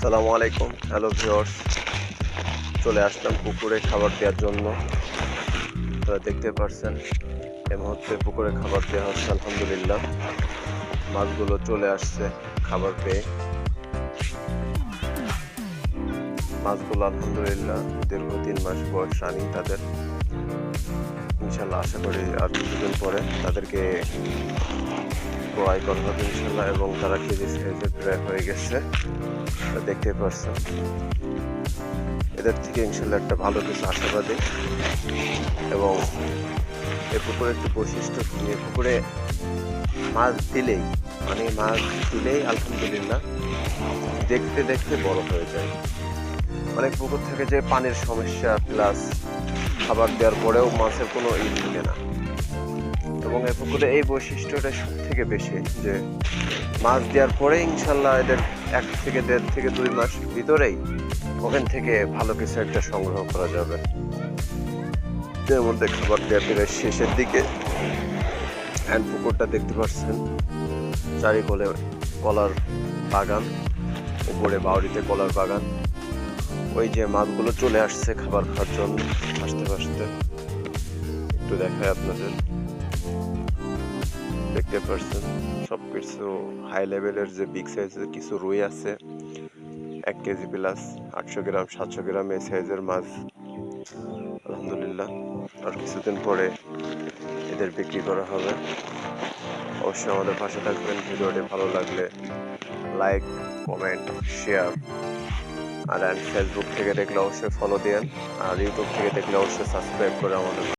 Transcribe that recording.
আসসালামু আলাইকুম। Hello viewers চলে আসলাম পুকুরে খাবার দেওয়ার জন্য। তো দেখতে পারছেন এই মুহূর্তে পুকুরে খাবার দেওয়া হচ্ছে, আলহামদুলিল্লাহ। মাছগুলো চলে আসছে খাবার পেয়ে। মাছগুলো আলহামদুলিল্লাহ, দীর্ঘ তিন মাস বয়স আনি তাদের। ইনশাল্লাহ আশা করি আর কিছুদিন পরে তাদেরকে করা হবে ইনশাল্লাহ এবং তারা কেজি সাইজে প্রায় হয়ে গেছে। দেখতে পাচ্ছেন। এদের থেকে ইনশাল্লাহ একটা ভালো কিছু আশাবাদী। এবং এ পুকুরে একটি বৈশিষ্ট্য কি? এ পুকুরে মাছ দিলেই মানে মাছ দিলেই আলহামদুলিল্লাহ দেখতে দেখতে বড় হয়ে যায়। অনেক পুকুর থেকে যে পানির সমস্যা, প্লাস খাবার দেওয়ার পরেও মাছের কোনো ই থাকে না। এবং এই পুকুরে এই বৈশিষ্ট্যটা সব থেকে বেশি যে, মাছ দেওয়ার পরে ইনশাল্লাহ এদের এক থেকে দেড় থেকে দুই মাস ভিতরেই ওখান থেকে ভালো কিছু একটা সংগ্রহ করা যাবে। এর মধ্যে খাবার দেওয়া প্রায় শেষের দিকে হ্যান্ড পুকুরটা দেখতে পাচ্ছেন চারি চারিকোলে কলার বাগান, উপরে বাউরিতে কলার বাগান। ওই যে মাছগুলো চলে আসছে খাবার খাওয়ার জন্য, আসতে আসতে। একটু দেখায় আপনাদের। দেখতে পাচ্ছেন সব কিছু হাই লেভেলের যে বিগ সাইজের কিছু রুই আছে, এক কেজি প্লাস আটশো গ্রাম, সাতশো গ্রাম এই সাইজের মাছ। আলহামদুলিল্লাহ। আর কিছুদিন পরে এদের বিক্রি করা হবে। অবশ্যই আমাদের পাশে থাকবেন। ভিডিওটি ভালো লাগলে লাইক কমেন্ট শেয়ার আর ফেসবুক থেকে দেখলে অবশ্যই ফলো দেন আর ইউটিউব থেকে দেখলে অবশ্যই সাবস্ক্রাইব করে আমাদের